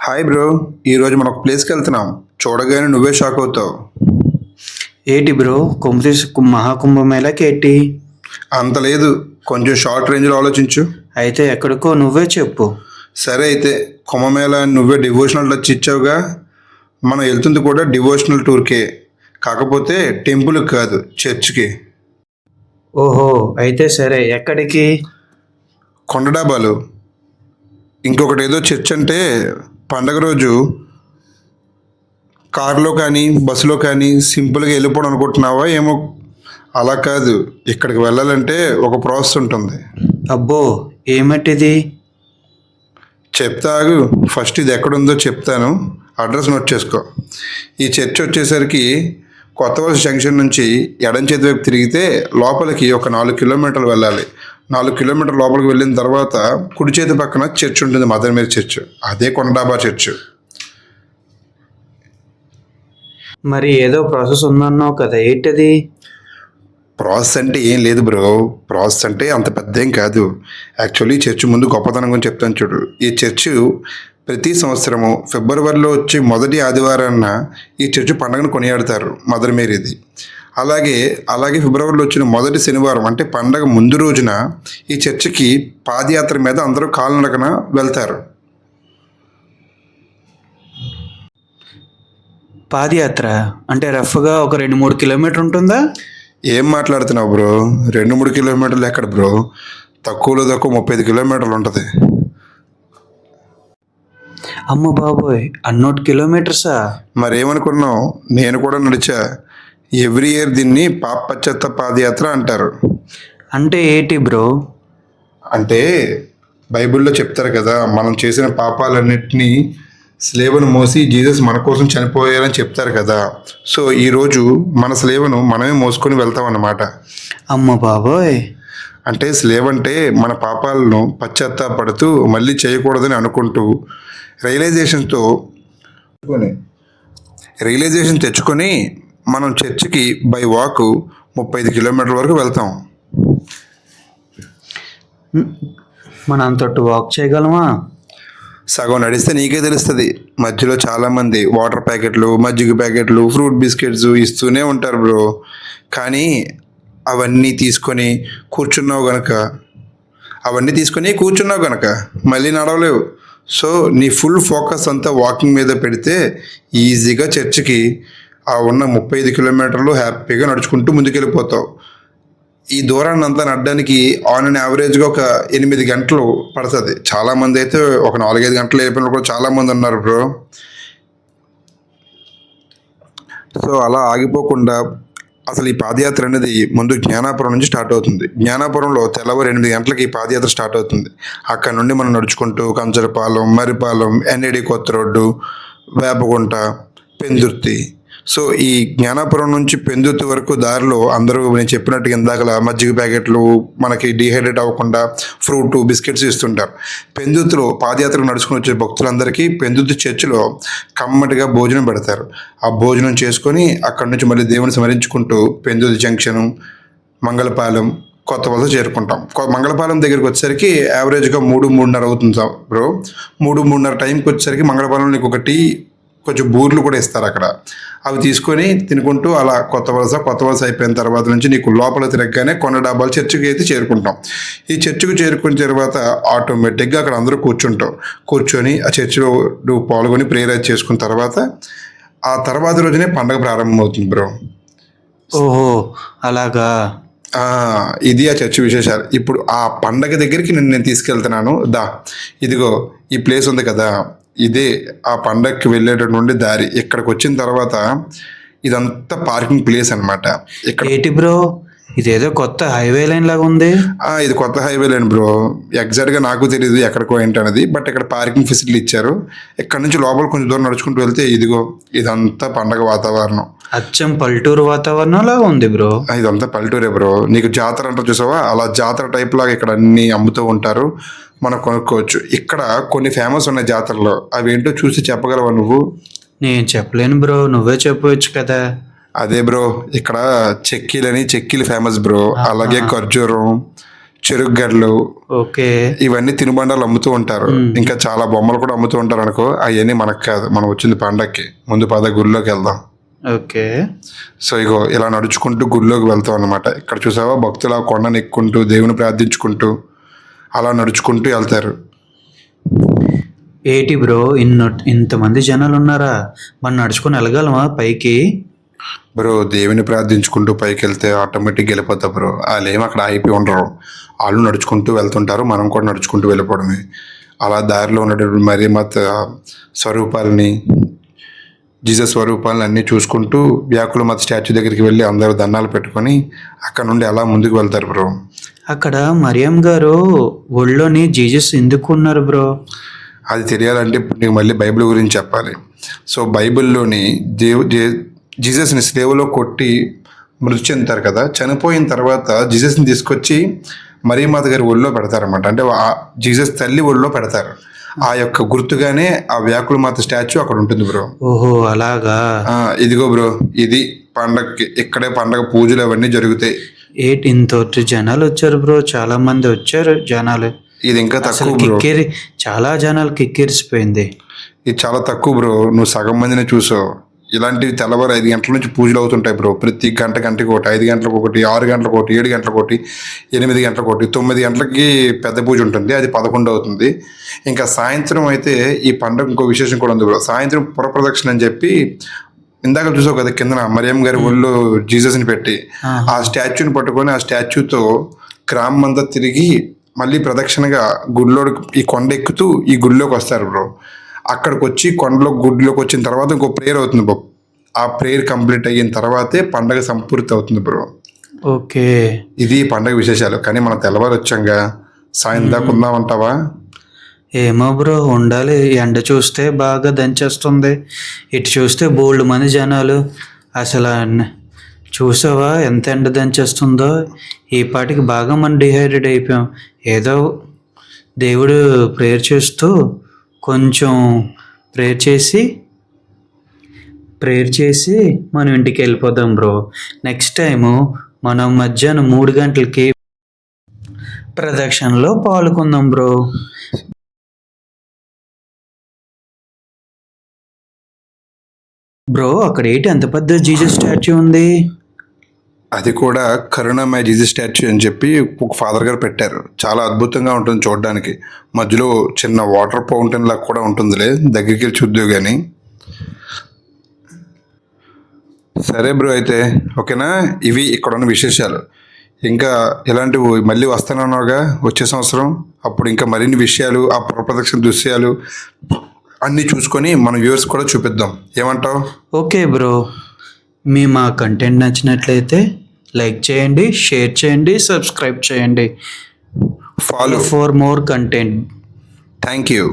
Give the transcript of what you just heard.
Hi bro ఈరోజు మనం ఒక ప్లేస్కి వెళ్తున్నాం. చూడగానే నువ్వే షాక్ అవుతావు. ఏంటి బ్రో కుంభ మహాకుంభమేళకి ఏంటి? అంత లేదు. కొంచెం షార్ట్ రేంజ్లో ఆలోచించు. అయితే ఎక్కడికో నువ్వే చెప్పు. సరే అయితే కుంభమేళ నువ్వే డివోషనల్ టచ్ ఇచ్చావుగా. మనం వెళ్తుంది కూడా డివోషనల్ టూర్కే కాకపోతే టెంపుల్కి కాదు చర్చ్కి ఓహో అయితే సరే ఎక్కడికి? కొండ డాబాలు ఇంకొకటి ఏదో చర్చ్ అంటే పండగ రోజు కారులో కానీ బస్సులో కానీ సింపుల్గా వెళ్ళిపోవడం అనుకుంటున్నావా? ఏమో అలా కాదు. ఇక్కడికి వెళ్ళాలంటే ఒక ప్రాసెస్ ఉంటుంది. అబ్బో ఏమట్టిది చెప్తాగు ఫస్ట్ ఇది ఎక్కడుందో చెప్తాను. అడ్రస్ నోట్ చేసుకో. ఈ చర్చ్ వచ్చేసరికి కొత్త వలస జంక్షన్ నుంచి ఎడం చేతి వైపు తిరిగితే లోపలికి ఒక నాలుగు కిలోమీటర్లు వెళ్ళాలి. నాలుగు కిలోమీటర్ లోపలికి వెళ్ళిన తర్వాత కుడి చేతి పక్కన చర్చ్ ఉంటుంది మదర్ మేరీ చర్చ్. అదే కొండడాబా చర్చ్. మరి ఏదో ప్రాసెస్ ఉందన్నావు కదా ఏంటది? ప్రాసెస్ అంటే ఏం లేదు బ్రో. ప్రాసెస్ అంటే అంత పెద్ద ఏం కాదు. యాక్చువల్లీ చర్చ్ ముందు గొప్పతనం గురించి చెప్తాను చూడు. ఈ చర్చ్ ప్రతి సంవత్సరము ఫిబ్రవరిలో వచ్చే మొదటి ఆదివారాన్న ఈ చర్చ్ పండుగను కొనియాడతారు మదర్ మేరీది అలాగే అలాగే ఫిబ్రవరిలో వచ్చిన మొదటి శనివారం అంటే పండగ ముందు రోజున ఈ చర్చికి పాదయాత్ర మీద అందరూ కాలినడకన వెళ్తారు. పాదయాత్ర అంటే రఫ్గా ఒక రెండు మూడు కిలోమీటర్ ఉంటుందా? ఏం మాట్లాడుతున్నావు బ్రో? రెండు మూడు కిలోమీటర్లు ఎక్కడ బ్రో? తక్కువలో తక్కువ ముప్పై ఐదు కిలోమీటర్లు ఉంటుంది. అమ్మ బాబోయ్ అన్నోటి కిలోమీటర్సా? మరేమనుకున్నావు? నేను కూడా నడిచా. ఎవ్రీ ఇయర్ దీన్ని పాపచ్చత్త పాదయాత్ర అంటారు. అంటే ఏంటి బ్రో? అంటే బైబిల్లో చెప్తారు కదా మనం చేసిన పాపాలన్నింటినీ స్లేవను మోసి జీసస్ మన కోసం చనిపోయారని చెప్తారు కదా. సో ఈరోజు మన స్లేవను మనమే మోసుకొని వెళ్తాం అన్నమాట. అమ్మ బాబోయ్. అంటే స్లేవ్ అంటే మన పాపాలను పశ్చాత్తాపడుతూ మళ్ళీ చేయకూడదని అనుకుంటూ రియలైజేషన్తో రియలైజేషన్ తెచ్చుకొని మనం చర్చికి బై వాక్ ముప్పై ఐదు కిలోమీటర్ల వరకు వెళ్తాం. మనం అంతటి వాక్ చేయగలమా? సగం నడిస్తే నీకే తెలుస్తుంది. మధ్యలో చాలామంది వాటర్ ప్యాకెట్లు మజ్జిగ ప్యాకెట్లు ఫ్రూట్ బిస్కెట్స్ ఇస్తూనే ఉంటారు బ్రో కానీ అవన్నీ తీసుకొని కూర్చున్నావు గనక అవన్నీ తీసుకొని కూర్చున్నావు గనక మళ్ళీ నడవలేవు. సో నీ ఫుల్ ఫోకస్ అంతా వాకింగ్ మీద పెడితే ఈజీగా చర్చికి ఆ ఉన్న ముప్పై ఐదు కిలోమీటర్లు హ్యాపీగా నడుచుకుంటూ ముందుకెళ్ళిపోతావు. ఈ దూరాన్ని అంతా నడడానికి ఆన్ అండ్ యావరేజ్గా ఒక ఎనిమిది గంటలు పడుతుంది. చాలామంది అయితే ఒక నాలుగైదు గంటలు అయిపోయిన కూడా చాలామంది ఉన్నారు బ్రో సో అలా ఆగిపోకుండా అసలు ఈ పాదయాత్ర అనేది ముందు జ్ఞానాపురం నుంచి స్టార్ట్ అవుతుంది. జ్ఞానాపురంలో తెల్లవారు ఎనిమిది గంటలకి ఈ పాదయాత్ర స్టార్ట్ అవుతుంది. అక్కడ నుండి మనం నడుచుకుంటూ కంచరపాలెం మరిపాలెం ఎన్ఏడి కొత్త రోడ్డు వేపగుంట పెందుర్తి సో ఈ జ్ఞానాపురం నుంచి పెందుతు వరకు దారిలో అందరూ నేను చెప్పినట్టుగా ఇందాకలా మజ్జిగ ప్యాకెట్లు మనకి డిహైడ్రేట్ అవ్వకుండా ఫ్రూట్ బిస్కెట్స్ ఇస్తుంటారు. పెందుతులో పాదయాత్రకు నడుచుకుని వచ్చే భక్తులందరికీ పెందుతు చర్చిలో కమ్మటిగా భోజనం పెడతారు. ఆ భోజనం చేసుకొని అక్కడి నుంచి మళ్ళీ దేవుని స్మరించుకుంటూ పెందుతు జంక్షను మంగళపాలెం కొత్త వలస చేరుకుంటాం. కొ- మంగళపాలెం దగ్గరికి వచ్చేసరికి యావరేజ్గా మూడు మూడున్నర అవుతుంది సార్ బ్రో. మూడు మూడున్నర టైంకి వచ్చేసరికి మంగళపాలెం నీకు ఒకటి కొంచెం బూర్లు కూడా ఇస్తారు అక్కడ. అవి తీసుకొని తినుకుంటూ అలా కొత్త వలస కొత్త వలస అయిపోయిన తర్వాత నుంచి నీకు లోపల తిరగగానే కొండ డాబాలు చర్చికి అయితే చేరుకుంటాం. ఈ చర్చికి చేరుకున్న తర్వాత ఆటోమేటిక్గా అక్కడ అందరూ కూర్చుంటాం కూర్చొని ఆ చర్చిలో నువ్వు పాల్గొని ప్రేయర్ చేసుకున్న తర్వాత ఆ తర్వాత రోజునే పండగ ప్రారంభమవుతుంది బ్రో. ఓహో అలాగా? ఇది ఆ చర్చ్ విశేషాలు. ఇప్పుడు ఆ పండగ దగ్గరికి నేను నేను తీసుకెళ్తున్నాను. దా ఇదిగో ఈ ప్లేస్ ఉంది కదా. ఇదే ఆ పండగకి వెళ్ళేటటువంటి దారి. ఇక్కడికి వచ్చిన తర్వాత ఇదంతా పార్కింగ్ ప్లేస్ అన్నమాట. ఇక్కడ ఏంటి బ్రో? ఇదేదో కొత్త హైవే లైన్ లాగా ఉంది. ఆ, ఇది కొత్త హైవే లేని బ్రో. ఎగ్జాక్ట్గా నాకు తెలియదు ఎక్కడికో ఏంటనేది బట్ ఇక్కడ పార్కింగ్ ఫెసిలిటీ ఇచ్చారు. ఇక్కడ నుంచి లోపల కొంచెం దూరం నడుచుకుంటూ వెళ్తే ఇదిగో ఇదంతా పండగ వాతావరణం. అచ్చం పల్లెటూరు వాతావరణం లాగా ఉంది బ్రో. ఇదంతా పల్లెటూరే బ్రో. నీకు జాతర అంటారు చూసావా? అలా జాతర టైప్ లాగా ఇక్కడ అన్ని అమ్ముతూ ఉంటారు. మనం కొనుక్కోవచ్చు. ఇక్కడ కొన్ని ఫేమస్ ఉన్నాయి జాతరలో అవి ఏంటో చూసి చెప్పగలవా నువ్వు? నేను చెప్పలేను బ్రో. నువ్వే చెప్పవచ్చు కదా. అదే బ్రో ఇక్కడ చెక్కీలని చెక్కీలు ఫేమస్ బ్రో. అలాగే ఖర్జూరం చెరుకు గడ్డలు ఓకే. ఇవన్నీ తినుబండాలు అమ్ముతూ ఉంటారు. ఇంకా చాలా బొమ్మలు కూడా అమ్ముతూ ఉంటారు అనుకో అవన్నీ మనకు కాదు. మనం వచ్చింది పండక్కి. ముందు పద గుడిలోకి వెళ్దాం. ఓకే. సో ఇగో ఇలా నడుచుకుంటూ గుడిలోకి వెళ్తాం అనమాట ఇక్కడ చూసావా? భక్తులు ఆ కొండను ఎక్కుంటూ దేవుని ప్రార్థించుకుంటూ. అలా నడుచుకుంటూ వెళ్తారు. ఏటి బ్రో ఇన్న ఇంతమంది జనాలు ఉన్నారా మనం నడుచుకొని వెళ్ళగలమా పైకి? బ్రో దేవుని ప్రార్థించుకుంటూ పైకి వెళ్తే ఆటోమేటిక్గా వెళ్ళిపోతా బ్రో. వాళ్ళు అక్కడ అయిపోయి ఉండరు. వాళ్ళు నడుచుకుంటూ వెళ్తుంటారు. మనం కూడా నడుచుకుంటూ వెళ్ళిపోవడమే. అలా దారిలో ఉన్నటువంటి మరి మత స్వరూపాలని జీసస్ స్వరూపాలను అన్నీ చూసుకుంటూ వ్యాకుల మత స్టాచ్యూ దగ్గరికి వెళ్ళి అందరూ దండాలు పెట్టుకొని అక్కడ నుండి అలా ముందుకు వెళ్తారు బ్రో. అక్కడ మరియం గారు ఒళ్ళోని జీజస్ ఎందుకు ఉన్నారు బ్రో? అది తెలియాలంటే ఇప్పుడు నీకు మళ్ళీ బైబిల్ గురించి చెప్పాలి. సో బైబిల్లోని దేవు జే- జీసస్ని స్లేవలో కొట్టి మృతి చెందుతారు కదా చనిపోయిన తర్వాత జీసస్ని తీసుకొచ్చి మరీమాత గారి ఒళ్ళో పెడతారన్నమాట. అంటే జీసస్ తల్లి ఒళ్ళో పెడతారు. ఆ యొక్క గుర్తుగానే ఆ వ్యాకుల మాత స్టాచ్యూ అక్కడ ఉంటుంది బ్రో. ఓహో అలాగా? ఇదిగో బ్రో ఇది పండగకి ఇక్కడే పండగ పూజలు అవన్నీ జరుగుతాయి. ఏటి ఇంత జనాలు వచ్చారు బ్రో చాలా మంది వచ్చారు జనాలు. ఇది ఇంకా తక్కువ బ్రో కిక్కిరి చాలా జనాలు కిక్కిరిసిపోయింది. ఇది చాలా తక్కువ బ్రో నువ్వు సగం మందిని చూసావు. ఇలాంటివి తెల్లవారు ఐదు గంటల నుంచి పూజలు అవుతుంటాయి బ్రో ప్రతి గంట గంటకి ఒకటి ఐదు గంటలకు ఒకటి ఆరు గంటలకు ఒకటి ఏడు గంటలకు ఒకటి ఎనిమిది గంటలకు ఒకటి తొమ్మిది గంటలకి పెద్ద పూజ ఉంటుంది. అది పదకొండు అవుతుంది. ఇంకా సాయంత్రం అయితే ఈ పండుగ ఇంకో విశేషం కూడా ఉంది బ్రో సాయంత్రం పురప్రదక్షిణ అని చెప్పి ఇందాక చూసావు కదా కింద మరియం గారి ఒళ్ళు జీసస్ని పెట్టి ఆ స్టాచ్యూని పట్టుకొని ఆ స్టాచ్యూతో గ్రామం అంతా తిరిగి మళ్ళీ ప్రదక్షిణగా గుడిలో ఈ కొండ ఎక్కుతూ ఈ గుడిలోకి వస్తారు బ్రో. అక్కడికి వచ్చి కొండలో గుడిలోకి వచ్చిన తర్వాత ఇంకో ప్రేయర్ అవుతుంది బ్రో. ఆ ప్రేయర్ కంప్లీట్ అయిన తర్వాతే పండగ సంపూర్తి అవుతుంది బ్రో. ఓకే. ఇది పండగ విశేషాలు. కానీ మనం తెల్లవారు వచ్చాంగా సాయంత్రం దాకా ఉందామంటావా? ఏమో బ్రో ఉండాలి. ఎండ చూస్తే బాగా దంచేస్తుంది. ఇటు చూస్తే బోల్డ్ మంది జనాలు. అసలు చూసావా ఎంత ఎండ దంచేస్తుందో? ఈ పాటికి బాగా మనం డిహైడ్రేట్ అయిపోయాం. ఏదో దేవుడు ప్రేయర్ చేస్తూ కొంచెం ప్రేయర్ చేసి ప్రేయర్ చేసి మనం ఇంటికి వెళ్ళిపోదాం బ్రో. నెక్స్ట్ టైము మనం మధ్యాహ్నం మూడు గంటలకి ప్రదక్షిణలో పాల్గొందాం బ్రో. బ్రో అక్కడ ఏంటి అంత పెద్ద జీజస్ స్టాచ్యూ ఉంది? అది కూడా కరుణామయ జీజస్ స్టాచ్యూ అని చెప్పి ఒక ఫాదర్ గారు పెట్టారు. చాలా అద్భుతంగా ఉంటుంది చూడడానికి. మధ్యలో చిన్న వాటర్ ఫౌంటైన్ లాగా కూడా ఉంటుందిలే దగ్గరికి వెళ్ళి చూద్దు కానీ సరే బ్రో అయితే ఓకేనా? ఇవి ఇక్కడ ఉన్న విశేషాలు. ఇంకా ఇలాంటివి మళ్ళీ వస్తానన్నావుగా వచ్చే సంవత్సరం? అప్పుడు ఇంకా మరిన్ని విషయాలు ఆ ప్రదక్షిణ దృశ్యాలు అన్నీ చూసుకొని మన వ్యూవర్స్ కూడా చూపిద్దాం. ఏమంటావు? Okay bro. మీ మా కంటెంట్ నచ్చినట్లయితే లైక్ చేయండి షేర్ చేయండి సబ్స్క్రైబ్ చేయండి. Follow for more content thank you